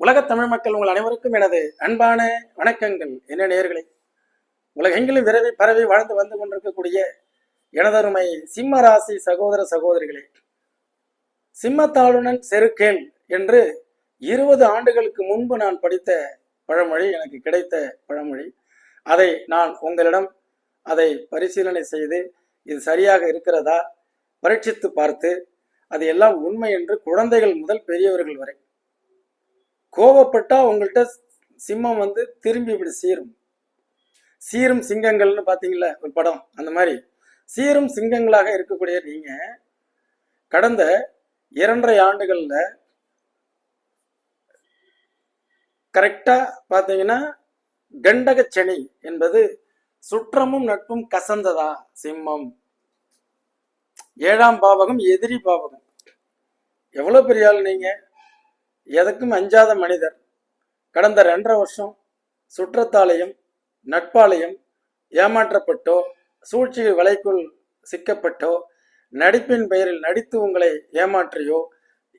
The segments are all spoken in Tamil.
உலகத் தமிழ் மக்கள் உங்கள் அனைவருக்கும் எனது அன்பான வணக்கங்கள். என்ன நேர்களை உலகெங்கிலும் விரவி பரவி வாழ்ந்து வந்து கொண்டிருக்கக்கூடிய எனதருமை சிம்ம ராசி சகோதர சகோதரிகளே சிம்மத்தாளுடன் செருக்கேல் என்று இருபது ஆண்டுகளுக்கு முன்பு நான் படித்த பழமொழி எனக்கு கிடைத்த பழமொழி. அதை நான் உங்களிடம் அதை பரிசீலனை செய்து இது சரியாக இருக்கிறதா? பரீட்சித்து பார்த்து அது எல்லாம் உண்மை என்று குழந்தைகள் முதல் பெரியவர்கள் வரை கோவப்பட்டா உங்கள்கிட்ட சிம்மம் வந்து திரும்பி இப்படி சீரும். சீரும் சிங்கங்கள்னு பார்த்தீங்களா ஒரு படம் அந்த மாதிரி. சீரும் சிங்கங்களாக இருக்கக்கூடிய நீங்க கடந்த இரண்டரை ஆண்டுகள்ல கரெக்டா பார்த்தீங்கன்னா கண்டகச்சனி என்பது சுற்றமும் நட்பும் கசந்ததா சிம்மம்? ஏழாம் பாவகம் எதிரி பாவகம். எவ்வளவு பெரிய ஆள் நீங்க? எதற்கும் அஞ்சாத மனிதர். கடந்த ரெண்டரை வருஷம் சுற்றத்தாலையும் நட்பாலையும் ஏமாற்றப்பட்டோ சூழ்ச்சி வலைக்குள் சிக்கப்பட்டோ நடிப்பின் பெயரில் நடித்து உங்களை ஏமாற்றியோ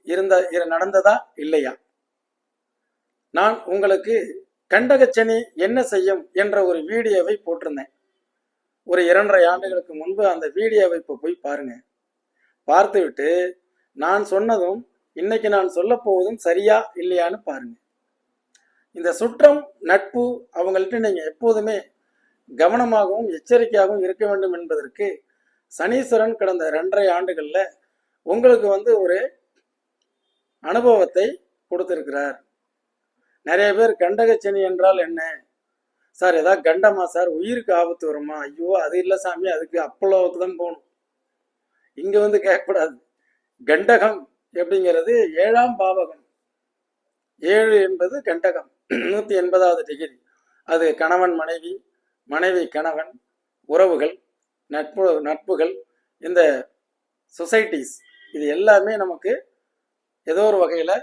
இருந்த நடந்ததா இல்லையா? நான் உங்களுக்கு கண்டகச்சனி என்ன செய்யும் என்ற ஒரு வீடியோவை போட்டிருந்தேன். ஒரு இரண்டரை ஆண்டுகளுக்கு முன்பு அந்த வீடியோவை இப்போ போய் பாருங்க. பார்த்துவிட்டு நான் சொன்னதும் இன்னைக்கு நான் சொல்ல போவதும் சரியா இல்லையான்னு பாருங்க. இந்த சுற்றம் நட்பு அவங்கள்ட்ட நீங்க எப்போதுமே கவனமாகவும் எச்சரிக்கையாகவும் இருக்க வேண்டும் என்பதற்கு சனீஸ்வரன் கடந்த ரெண்டரை ஆண்டுகள்ல உங்களுக்கு வந்து ஒரு அனுபவத்தை கொடுத்திருக்கிறார். நிறைய பேர் கண்டகச்சனி என்றால் என்ன? சார் ஏதாவது கண்டமா சார்? உயிருக்கு ஆபத்து வருமா? ஐயோ அது இல்லை சாமி அதுக்கு அப்பளோவுக்கு தான் போகணும். இங்க வந்து கேட்கக்கூடாது. கண்டகம் எப்படிங்கிறது ஏழாம் பாவகம். ஏழு என்பது கண்டகம். நூத்தி எண்பதாவது டிகிரி. அது கணவன் மனைவி மனைவி கணவன் உறவுகள் நட்பு நட்புகள் இந்த சொசைட்டிஸ். இது எல்லாமே நமக்கு ஏதோ ஒரு வகையில்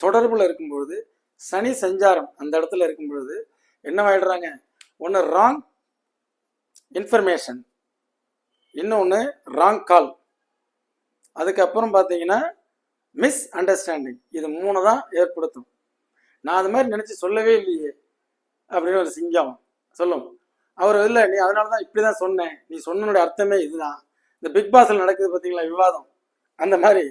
தொடர்பில் இருக்கும் பொழுது சனி சஞ்சாரம் அந்த இடத்துல இருக்கும் பொழுது என்னவாயிடுறாங்க ஒன்று ராங் இன்ஃபர்மேஷன் இன்னொன்று ராங் கால் அதுக்கப்புறம் பார்த்தீங்கன்னா மிஸ் அண்டர்ஸ்டாண்டிங் இது மூணு தான் ஏற்படுத்தும். நான் அது மாதிரி நினச்சி சொல்லவே இல்லையே அப்படின்னு ஒரு சிங்கம் சொல்லும். அவர் இல்லை நீ அதனால தான் இப்படி தான் சொன்னேன். நீ சொன்னனுடைய அர்த்தமே இதுதான். இந்த பிக் பாஸில் நடக்குது பார்த்தீங்களா விவாதம். அந்த மாதிரி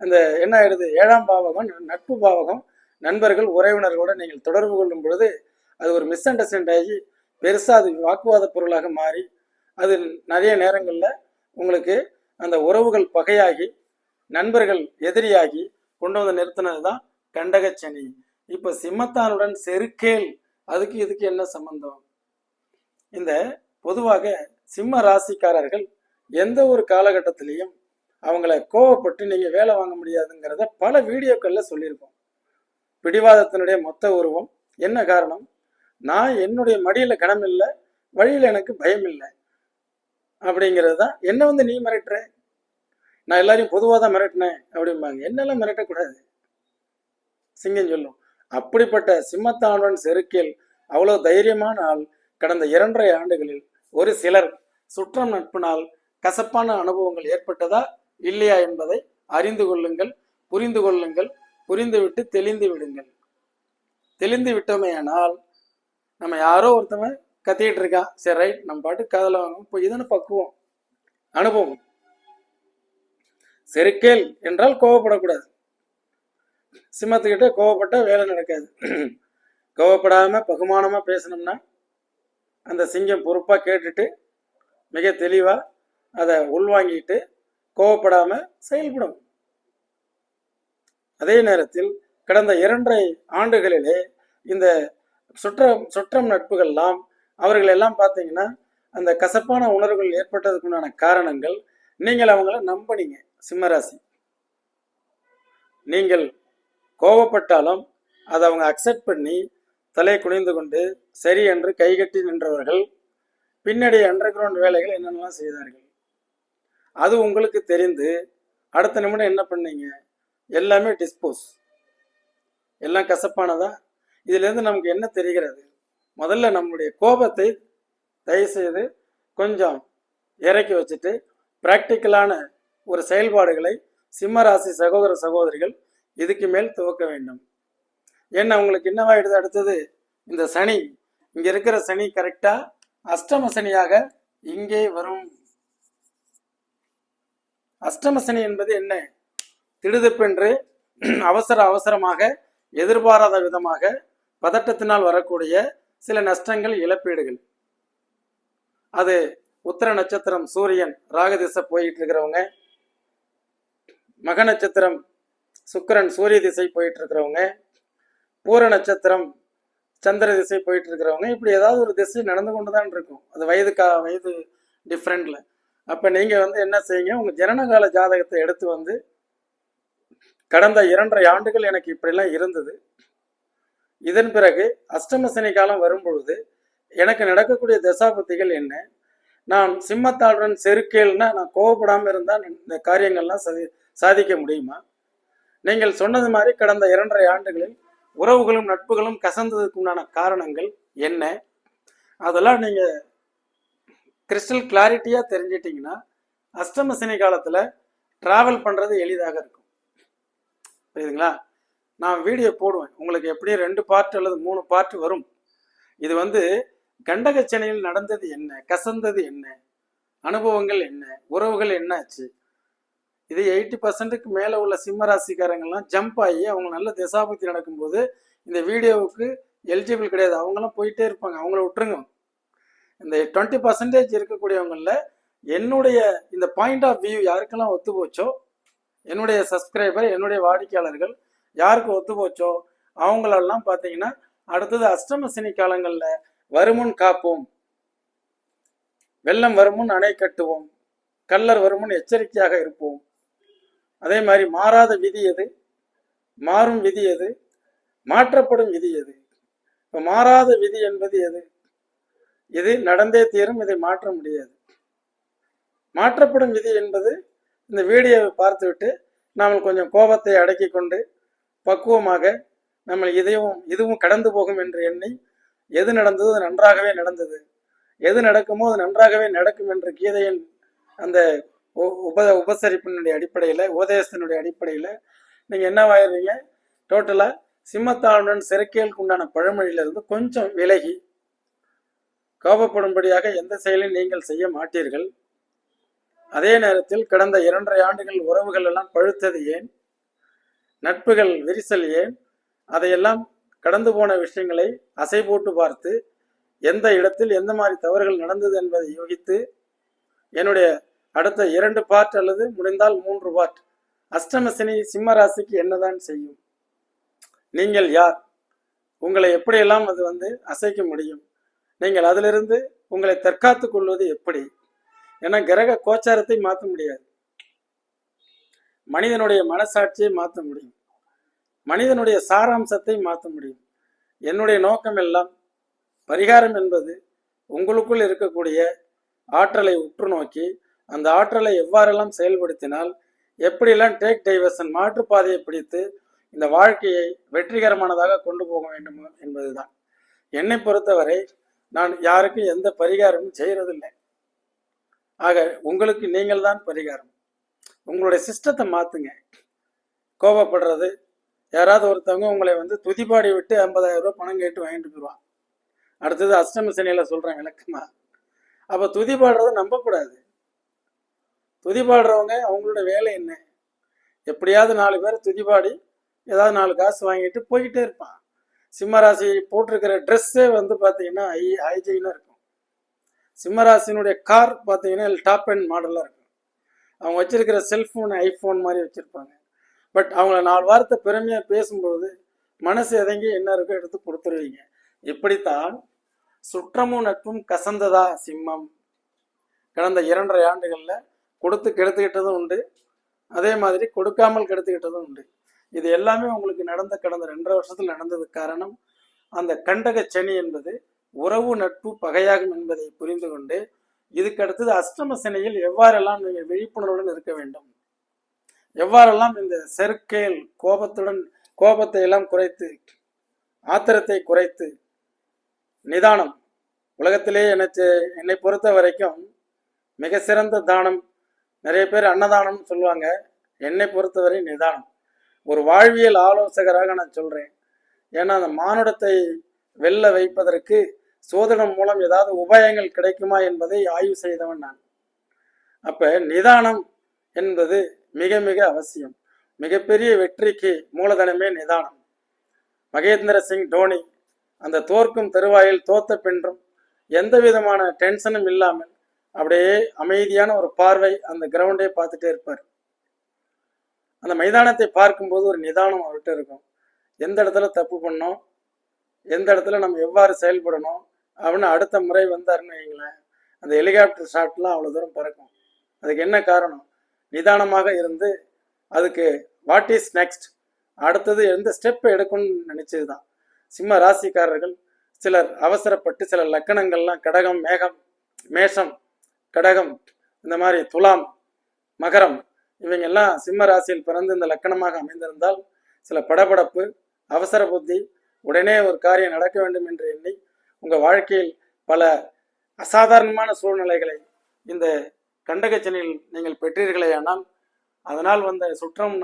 அந்த என்ன ஆயிடுது? ஏழாம் பாவகம் நட்பு பாவகம் நண்பர்கள் உறவினர்களோட நீங்கள் தொடர்பு கொள்ளும் பொழுது அது ஒரு மிஸ் அண்டர்ஸ்டாண்ட் ஆகி பெருசாக அது வாக்குவாத பொருளாக மாறி அது நிறைய நேரங்களில் உங்களுக்கு அந்த உறவுகள் பகையாகி நண்பர்கள் எதிரியாகி கொண்டு வந்து நிறுத்தினது தான் கண்டகச்சனி. இப்போ சிம்மத்தானுடன் செருக்கேல் அதுக்கு இதுக்கு என்ன சம்பந்தம்? இந்த பொதுவாக சிம்ம ராசிக்காரர்கள் எந்த ஒரு காலகட்டத்திலையும் அவங்கள கோவப்பட்டு நீங்க வேலை வாங்க முடியாதுங்கிறத பல வீடியோக்கள்ல சொல்லியிருக்கோம். பிடிவாதத்தினுடைய மொத்த உருவம் என்ன காரணம்? நான் என்னுடைய மடியில கனம் இல்லை வழியில எனக்கு பயம் இல்லை. அப்படிங்கிறது தான் என்ன வந்து நீ மிரட்டுற? நான் எல்லாரையும் பொதுவாக தான் மிரட்டினேன் அப்படிம்பாங்க. என்னெல்லாம் மிரட்டக்கூடாது? சிங்கம் சொல்லும். அப்படிப்பட்ட சிம்மத்தானுடன் செருக்கில் அவ்வளோ தைரியமான ஆள் கடந்த இரண்டரை ஆண்டுகளில் ஒரு சிலர் சுற்றம் நட்பினால் கசப்பான அனுபவங்கள் ஏற்பட்டதா இல்லையா என்பதை அறிந்து கொள்ளுங்கள் புரிந்து கொள்ளுங்கள் புரிந்துவிட்டு தெளிந்து விடுங்கள். தெளிந்து விட்டோமேயானால் நம்ம யாரோ ஒருத்தவன் கத்திக்கிட்டு இருக்கான் சரி ரைட் நம்ம பாட்டு காதல வாங்கும் இப்போ இதுன்னு பக்குவம். அனுபவம். செருக்கேல் என்றால் கோவப்படக்கூடாது. சிம்மத்துக்கிட்ட கோவப்பட்டா வேலை நடக்காது. கோவப்படாமல் பகுமானமாக பேசணும்னா அந்த சிங்கம் பொறுப்பாக கேட்டுட்டு மிக தெளிவாக அதை உள்வாங்கிட்டு கோவப்படாமல் செயல்படும். அதே நேரத்தில் கடந்த இரண்டரை ஆண்டுகளிலே இந்த சுற்றம் சுற்றம் நட்புகள்லாம் அவர்கள் எல்லாம் பார்த்தீங்கன்னா அந்த கசப்பான உணர்வுகள் ஏற்பட்டதுக்குண்டான காரணங்கள் நீங்கள் அவங்கள நம்பினீங்க. சிம்மராசி. நீங்கள் கோபப்பட்டாலும் அதை அவங்க அக்செப்ட் பண்ணி தலை குனிந்து கொண்டு சரி என்று கைகட்டி நின்றவர்கள் பின்னாடி அண்டர் கிரவுண்ட் வேலைகள் என்னென்னலாம் செய்தார்கள். அது உங்களுக்கு தெரிந்து அடுத்த நிமிடம் என்ன பண்ணீங்க? எல்லாமே டிஸ்போஸ் எல்லாம் கசப்பானதா? இதுலேருந்து நமக்கு என்ன தெரிகிறது? முதல்ல நம்முடைய கோபத்தை தயவுசெய்து கொஞ்சம் இறக்கி வச்சுட்டு ப்ராக்டிக்கலான ஒரு செயல்பாடுகளை சிம்மராசி சகோதர சகோதரிகள் இதுக்கு மேல் துவக்க வேண்டும். ஏன்னா உங்களுக்கு என்னவாயிடுது அடுத்தது? இந்த சனி இங்க இருக்கிற சனி கரெக்டா அஷ்டம சனியாக இங்கே வரும். அஷ்டம சனி என்பது என்ன? திடுதிப்பென்று அவசர அவசரமாக எதிர்பாராத விதமாக பதட்டத்தினால் வரக்கூடிய சில நஷ்டங்கள் இழப்பீடுகள். அது உத்தர நட்சத்திரம் சூரியன் ராகதிசை போயிட்டு இருக்கிறவங்க மக நட்சத்திரம் சுக்கிரன் சூரிய திசை போயிட்டு இருக்கிறவங்க பூர நட்சத்திரம் சந்திர திசை போயிட்டு இருக்கிறவங்க இப்படி ஏதாவது ஒரு திசை நடந்து கொண்டு தான் இருக்கும். அது வயதுக்கா வயது டிஃப்ரெண்ட்ல அப்ப நீங்க வந்து என்ன செய்யுங்க உங்க ஜனனகால ஜாதகத்தை எடுத்து வந்து கடந்த இரண்டரை ஆண்டுகள் எனக்கு இப்படிலாம் இருந்தது. இதன் பிறகு அஷ்டம சனி காலம் வரும்பொழுது எனக்கு நடக்கக்கூடிய தசாபத்திகள் என்ன? நான் சிம்மத்தாளுடன் செருக்கேல்னா நான் கோவப்படாமல் இருந்தால் இந்த காரியங்கள்லாம் சதி சாதிக்க முடியுமா? நீங்கள் சொன்னது மாதிரி கடந்த இரண்டரை ஆண்டுகளில் உறவுகளும் நட்புகளும் கசந்ததுக்கு உண்டான காரணங்கள் என்ன? அதெல்லாம் நீங்கள் கிறிஸ்டல் கிளாரிட்டியாக தெரிஞ்சிட்டிங்கன்னா அஷ்டம சனி காலத்தில் ட்ராவல் பண்ணுறது எளிதாக இருக்கும். புரியுதுங்களா? நான் வீடியோ போடுவேன். உங்களுக்கு எப்படியும் ரெண்டு பார்ட் அல்லது மூணு பார்ட் வரும். இது வந்து கண்டகச்சனையில் நடந்தது என்ன? கசந்தது என்ன? அனுபவங்கள் என்ன? உறவுகள் என்னாச்சு? இது எயிட்டி பர்சன்ட்டுக்கு மேலே உள்ள சிம்ம ராசிக்காரங்கள்லாம் ஜம்ப் ஆகி அவங்க நல்ல திசாபக்தி நடக்கும்போது இந்த வீடியோவுக்கு எலிஜிபிள் கிடையாது. அவங்களாம் போயிட்டே இருப்பாங்க. அவங்கள விட்டுருங்க. இந்த டுவெண்ட்டி பர்சன்டேஜ் இருக்கக்கூடியவங்களில் என்னுடைய இந்த பாயிண்ட் ஆஃப் வியூ யாருக்கெல்லாம் ஒத்து போச்சோ என்னுடைய சப்ஸ்கிரைபர் என்னுடைய வாடிக்கையாளர்கள் யாருக்கு ஒத்து போச்சோ அவங்களெல்லாம் பார்த்தீங்கன்னா அடுத்தது அஷ்டம சனி காலங்களில் வருமுன் காப்போம். வெள்ளம் வருமுன் அணை கட்டுவோம். கல்லர் வருமுன் எச்சரிக்கையாக இருப்போம். அதே மாதிரி மாறாத விதி எது? மாறும் விதி எது? மாற்றப்படும் விதி எது? இப்போ மாறாத விதி என்பது எது? இது நடந்தே தீரும் இதை மாற்ற முடியாது. மாற்றப்படும் விதி என்பது இந்த வீடியோவை பார்த்துவிட்டு நாம் கொஞ்சம் கோபத்தை அடக்கி கொண்டு பக்குவமாக நம்ம இதையும் இதுவும் கடந்து போகும் என்று எண்ணி எது நடந்தது நன்றாகவே நடந்தது. எது நடக்குமோ அது நன்றாகவே நடக்கும் என்று கீதையின் அந்த உப உபசரிப்பினுடைய அடிப்படையில் உபதேசத்தினுடைய அடிப்படையில் நீங்கள் என்னவாயிருவீங்க டோட்டலாக சிம்மத்தாளுடன் சிறக்கியலுக்கு உண்டான பழமொழியிலிருந்து கொஞ்சம் விலகி கோபப்படும்படியாக எந்த செயலையும் நீங்கள் செய்ய மாட்டீர்கள். அதே நேரத்தில் கடந்த இரண்டரை ஆண்டுகள் உறவுகள் எல்லாம் பழுத்தது ஏன்? நட்புகள் விரிசல் ஏன்? அதையெல்லாம் கடந்து போன விஷயங்களை அசை போட்டு பார்த்து எந்த இடத்தில் எந்த மாதிரி தவறுகள் நடந்தது என்பதை யோகித்து என்னுடைய அடுத்த இரண்டு பார்ட் அல்லது முடிந்தால் மூன்று பார்ட் அஷ்டமசினி சிம்ம ராசிக்கு என்னதான் செய்யும்? நீங்கள் யார்? உங்களை எப்படியெல்லாம் அது வந்து அசைக்க முடியும்? நீங்கள் அதிலிருந்து உங்களை தற்காத்து கொள்வது எப்படி? ஏன்னா கிரக கோச்சாரத்தை மாற்ற முடியாது. மனிதனுடைய மனசாட்சியை மாற்ற முடியும். மனிதனுடைய சாராம்சத்தை மாற்ற முடியும். என்னுடைய நோக்கம் எல்லாம் பரிகாரம் என்பது உங்களுக்குள் இருக்கக்கூடிய ஆற்றலை உற்று நோக்கி அந்த ஆற்றலை எவ்வாறெல்லாம் செயல்படுத்தினால் எப்படியெல்லாம் டேக் டைவர்சன் மாற்றுப்பாதையை பிடித்து இந்த வாழ்க்கையை வெற்றிகரமானதாக கொண்டு போக வேண்டும் என்பதுதான். என்னை பொறுத்தவரை நான் யாருக்கும் எந்த பரிகாரமும் செய்யறதில்லை. ஆக உங்களுக்கு நீங்கள் தான் பரிகாரம். உங்களுடைய சிஸ்டத்தை மாத்துங்க. கோபப்படுறது. யாராவது ஒருத்தவங்க உங்களை வந்து துதிப்பாடி விட்டு ஐம்பதாயிரம் ரூபாய் பணம் கேட்டு வாங்கிட்டு போயிடுவான் அடுத்தது அஷ்டம சனியில சொல்றேன் விளக்கமா. அப்போ துதி பாடுறதை நம்பக்கூடாது. துதி பாடுறவங்க அவங்களோட வேலை என்ன? எப்படியாவது நாலு பேர் துதி பாடி ஏதாவது நாலு காசு வாங்கிட்டு போய்கிட்டே இருப்பான். சிம்மராசி போட்டிருக்கிற ட்ரெஸ்ஸே வந்து பார்த்தீங்கன்னா ஹை ஹைஜீனாக இருக்கும். சிம்மராசினுடைய கார் பார்த்தீங்கன்னா டாப் அண்ட் மாடலாக இருக்கும். அவங்க வச்சிருக்கிற செல்ஃபோன் ஐஃபோன் மாதிரி வச்சுருப்பாங்க. பட் அவங்கள நாலு வாரத்தை பெருமையாக பேசும்பொழுது மனசு எதங்கி என்ன இருக்கோ எடுத்து கொடுத்துருவீங்க. இப்படித்தான் சுற்றமும் நட்பும் கசந்ததா சிம்மம். கடந்த இரண்டரை ஆண்டுகளில் கொடுத்து கெடுத்துக்கிட்டதும் உண்டு. அதே மாதிரி கொடுக்காமல் கெடுத்துக்கிட்டதும் உண்டு. இது எல்லாமே உங்களுக்கு நடந்த கடந்த ரெண்டரை வருஷத்தில் நடந்தது காரணம் அந்த கண்டக சனி என்பது உறவு நட்பு பகையாகும் என்பதை புரிந்து கொண்டு இதுக்கு அடுத்தது அஷ்டம சனியில் எவ்வாறெல்லாம் நீங்கள் விழிப்புணர்வுடன் இருக்க வேண்டும்? எவ்வாறெல்லாம் இந்த செருக்கேல் கோபத்துடன் கோபத்தை எல்லாம் குறைத்து ஆத்திரத்தை குறைத்து நிதானம் உலகத்திலே எனக்கு என்னை பொறுத்த வரைக்கும் மிக சிறந்த தானம் நிறைய பேர் அன்னதானம்னு சொல்லுவாங்க. என்னை பொறுத்தவரை நிதானம். ஒரு வாழ்வியல் ஆலோசகராக நான் சொல்கிறேன் ஏன்னா அந்த மானுடத்தை வெல்ல வைப்பதற்கு சோதனம் மூலம் ஏதாவது உபாயங்கள் கிடைக்குமா என்பதை ஆய்வு செய்தவன் நான். அப்போ நிதானம் என்பது மிக மிக அவசியம். மிகப்பெரிய வெற்றிக்கு மூலதனமே நிதானம். மகேந்திர சிங் தோனி அந்த தோற்கும் தருவாயில் தோத்த பின்றும் எந்த விதமான டென்ஷனும் இல்லாமல் அப்படியே அமைதியான ஒரு பார்வை அந்த கிரவுண்டே பார்த்துட்டே இருப்பார். அந்த மைதானத்தை பார்க்கும்போது ஒரு நிதானம் அவர்கிட்ட இருக்கும். எந்த இடத்துல தப்பு பண்ணோம்? எந்த இடத்துல நம்ம எவ்வாறு செயல்படணும்? அப்படின்னு அடுத்த முறை வந்தாருன்னு வைங்களேன் அந்த ஹெலிகாப்டர் ஷாட்லாம் அவ்வளோ தூரம் பறக்கும். அதுக்கு என்ன காரணம்? நிதானமாக இருந்து அதுக்கு வாட் இஸ் நெக்ஸ்ட் அடுத்தது எந்த ஸ்டெப் எடுக்கணும்னு நினைச்சது தான். சிம்ம ராசிக்காரர்கள் சிலர் அவசரப்பட்டு சில லக்கணங்கள்லாம் கடகம் மேகம் மேஷம் கடகம் இந்த மாதிரி துலாம் மகரம் இவங்க எல்லாம் சிம்ம ராசியில் பிறந்து இந்த லக்கணமாக அமைந்திருந்தால் சில படபடப்பு அவசர புத்தி உடனே ஒரு காரியம் நடக்க வேண்டும் என்று எண்ணி உங்க வாழ்க்கையில் பல அசாதாரணமான சூழ்நிலைகளை இந்த கண்டகச்சனில் நீங்கள் பெற்றீர்களே ஆனால் அதனால் வந்த சுற்றம்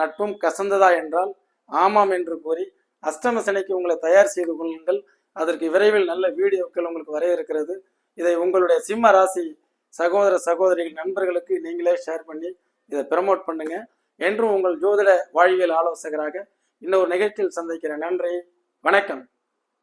நட்பும் கசந்ததா என்றால் ஆமாம் என்று கூறி அஷ்டம சனிக்கு உங்களை தயார் செய்து கொள்ளுங்கள். அதற்கு விரைவில் நல்ல வீடியோக்கள் உங்களுக்கு வர இருக்கிறது. இதை உங்களுடைய சிம்ம ராசி சகோதர சகோதரிகள் நண்பர்களுக்கு நீங்களே ஷேர் பண்ணி இதை ப்ரமோட் பண்ணுங்க. என்றும் உங்கள் ஜோதிட வாழ்வியல் ஆலோசகராக இன்னொரு நிகழ்ச்சியில் சந்திக்கிறேன். நன்றி. வணக்கம்.